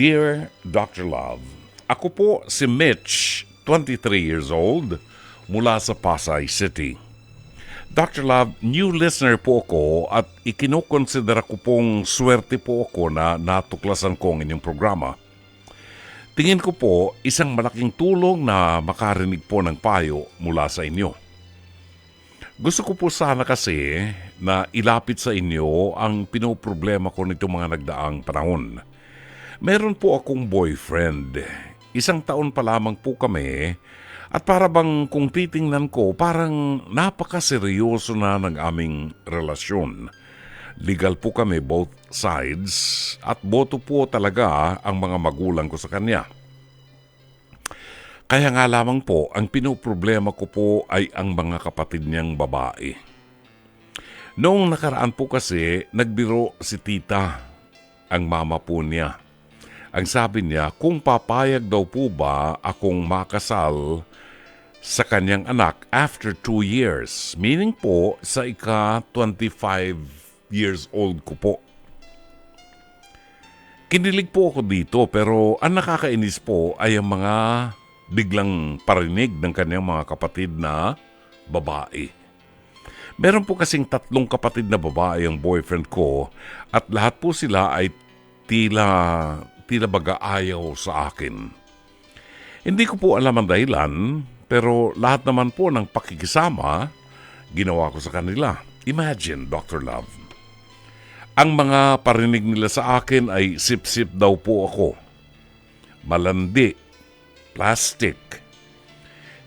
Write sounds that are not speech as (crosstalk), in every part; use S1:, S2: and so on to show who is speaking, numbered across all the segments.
S1: Dear Dr. Love, ako po si Mitch, 23 years old, mula sa Pasay City. Dr. Love, new listener po ako at ikinukonsidera ko pong swerte po ako na natuklasan ko ang inyong programa. Tingin ko po isang malaking tulong na makarinig po ng payo mula sa inyo. Gusto ko po sana kasi na ilapit sa inyo ang pinoproblema ko nitong mga nagdaang panahon. Meron po akong boyfriend. Isang taon pa lamang po kami at para bang kung titingnan ko parang napakaseryoso na ng aming relasyon. Legal po kami both sides at boto po talaga ang mga magulang ko sa kanya. Kaya nga lamang po, ang pinoproblema ko po ay ang mga kapatid niyang babae. Noong nakaraan po kasi, nagbiro si tita, ang mama po niya. Ang sabi niya, kung papayag daw po ba akong makasal sa kanyang anak after two years, meaning po sa ika 25 years old ko po. Kinilig po ako dito pero ang nakakainis po ay ang mga biglang parinig ng kanyang mga kapatid na babae. Meron po kasing tatlong kapatid na babae ang boyfriend ko at lahat po sila ay tila, tila baga ayaw sa akin. Hindi ko po alam ang dahilan pero lahat naman po ng pakikisama ginawa ko sa kanila. Imagine, Dr. Love. Ang mga parinig nila sa akin ay sip-sip daw po ako. Malandi. Plastic.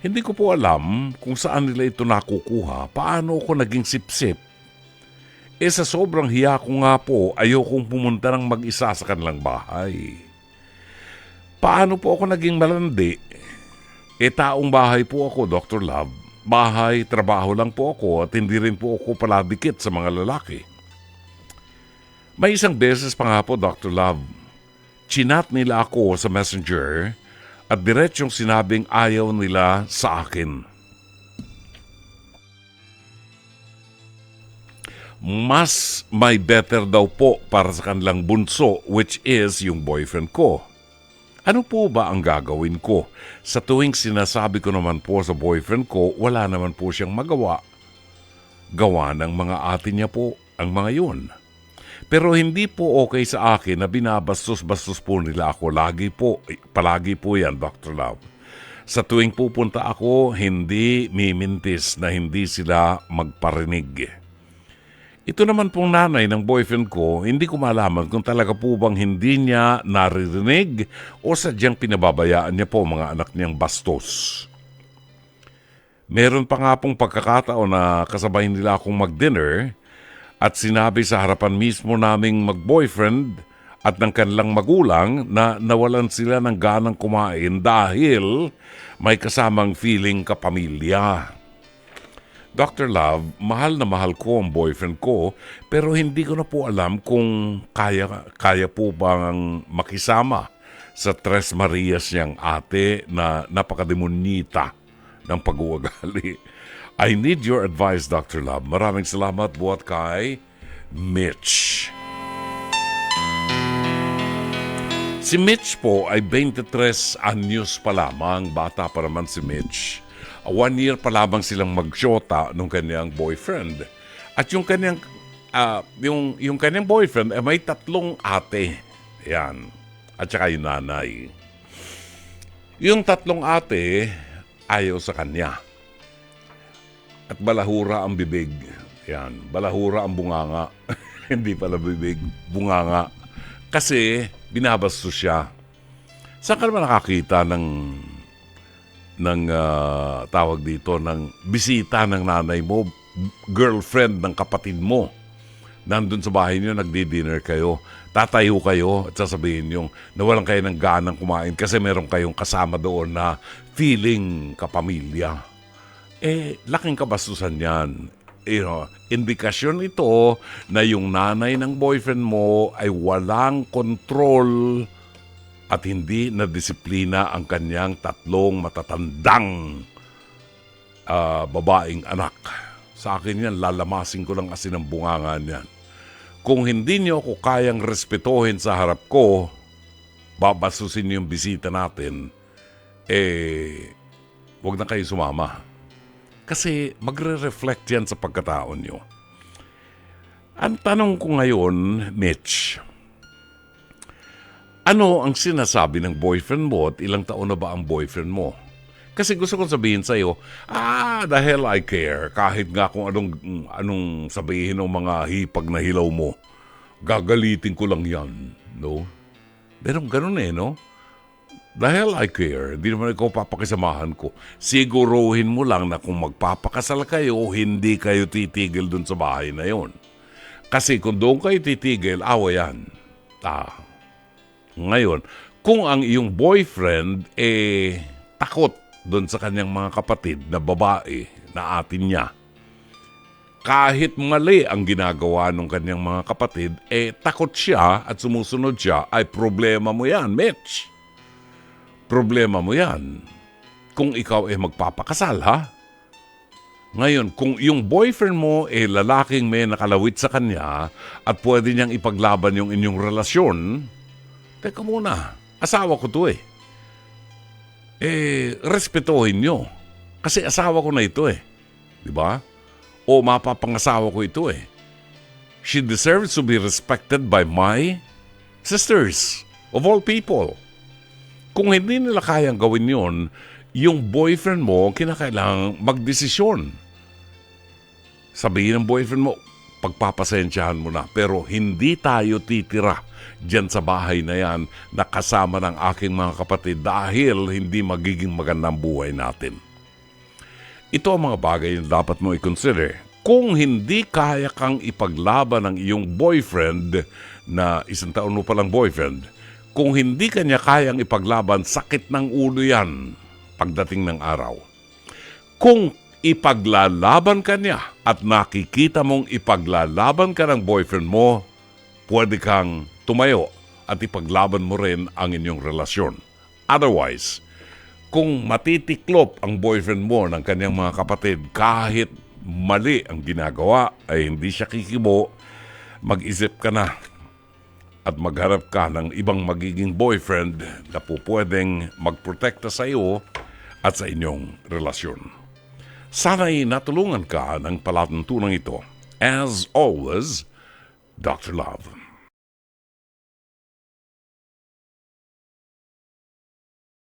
S1: Hindi ko po alam kung saan nila ito nakukuha, paano ako naging sip-sip. Eh sa sobrang hiya ko nga po, ayokong pumunta ng mag-isa sa kanilang bahay. Paano po ako naging malandi? Eh taong bahay po ako, Dr. Love. Bahay, trabaho lang po ako at hindi rin po ako paladikit sa mga lalaki. May isang beses pa nga po, Dr. Love. Chinat nila ako sa messenger at diretsyong sinabing ayaw nila sa akin. Mas may better daw po para sa kanilang bunso which is yung boyfriend ko. Ano po ba ang gagawin ko? Sa tuwing sinasabi ko naman po sa boyfriend ko, wala naman po siyang magawa. Gawa ng mga ate niya po ang mga yun. Pero hindi po okay sa akin na binabastos-bastos po nila ako. Lagi po, eh, palagi po yan, Dr. Love. Sa tuwing pupunta ako, hindi mimintis na hindi sila magparinig. Ito naman pong nanay ng boyfriend ko, hindi ko malaman kung talaga po bang hindi niya naririnig o sadyang pinababayaan niya po mga anak niyang bastos. Meron pa nga pong pagkakataon na kasabay nila akong mag-dinner at sinabi sa harapan mismo naming mag-boyfriend at ng kanilang magulang na nawalan sila ng ganang kumain dahil may kasamang feeling kapamilya. Dr. Love, mahal na mahal ko ang boyfriend ko pero hindi ko na po alam kung kaya, kaya po bang makisama sa Tres Marias niyang ate na napakademonyita ng pag-uugali. I need your advice, Dr. Love. Maraming salamat buhat kay Mitch. Si Mitch po ay 23 anyos pa lamang. Bata pa naman si Mitch. One year pa lamang silang magsyota nung kanyang boyfriend. At yung kanyang, ah, yung, yung kanyang boyfriend ay may tatlong ate. Yan. At saka yung nanay. Yung tatlong ate ayaw sa kanya. At balahura ang bibig. Yan. Balahura ang bunganga. (laughs) Hindi pala bibig. Bunganga. Kasi binabastos siya. Saan ka naman nakakita ng ng ah, tawag dito ng bisita ng nanay mo, girlfriend ng kapatid mo. Nandun sa bahay niyo, nagdi-dinner kayo. Tatayo kayo at sasabihin yung nawalan kayo ng ganang kumain kasi meron kayong kasama doon na feeling kapamilya. Eh, laking kabastusan yan. You know, indikasyon ito na yung nanay ng boyfriend mo ay walang control at hindi na disiplina ang kanyang tatlong matatandang ah, babaeng anak. Sa akin yan, lalamasin ko lang kasi ng bungangan yan. Kung hindi niyo ako kayang respetuhin sa harap ko, babasusin niyo yung bisita natin, eh, wag na kayo sumama. Kasi magre-reflect yan sa pagkatao niyo. Ang tanong ko ngayon, Mitch, ano ang sinasabi ng boyfriend mo at ilang taon na ba ang boyfriend mo? Kasi gusto kong sabihin sa'yo, ah, the hell I care. Kahit nga kung anong, anong sabihin ng mga hipag na hilaw mo, gagalitin ko lang yan. No? Pero ganun eh, no? The hell I care. Hindi naman ikaw papakisamahan ko. Siguruhin mo lang na kung magpapakasal kayo, hindi kayo titigil dun sa bahay na yon. Kasi kung doon kayo titigil, awa yan. Ah. Ngayon, kung ang iyong boyfriend eh takot doon sa kanyang mga kapatid na babae na atin niya, kahit mali ang ginagawa ng kanyang mga kapatid, eh takot siya at sumusunod siya, ay problema mo yan, Mitch. Problema mo yan. Kung ikaw eh magpapakasal, ha? Ngayon, kung yung boyfriend mo eh lalaking may nakalawit sa kanya at pwede niyang ipaglaban yung inyong relasyon, teka muna, asawa ko to eh. Eh, respetuhin nyo. Kasi asawa ko na ito eh. Di ba? O mapapangasawa ko ito eh. She deserves to be respected by my sisters of all people. Kung hindi nila kayang gawin yon, yung boyfriend mo kinakailangang magdesisyon. Sabihin ng boyfriend mo, pagpapasensyahan mo na. Pero hindi tayo titira dyan sa bahay na yan na kasama ng aking mga kapatid dahil hindi magiging magandang buhay natin. Ito ang mga bagay na dapat mo i-consider. Kung hindi kaya kang ipaglaban ng iyong boyfriend na isang taon mo palang boyfriend, kung hindi kanya kayang ipaglaban, sakit ng ulo yan pagdating ng araw. Kung ipaglalaban ka niya at nakikita mong ipaglalaban ka ng boyfriend mo, pwede kang tumayo at ipaglaban mo rin ang inyong relasyon. Otherwise, kung matitiklop ang boyfriend mo ng kanyang mga kapatid kahit mali ang ginagawa ay hindi siya kikibo, mag-isip ka na at magharap ka ng ibang magiging boyfriend na po pwedeng magprotekta sa iyo at sa inyong relasyon. Sana'y natulungan ka ng palatuntunan ito. As always, Dr. Love.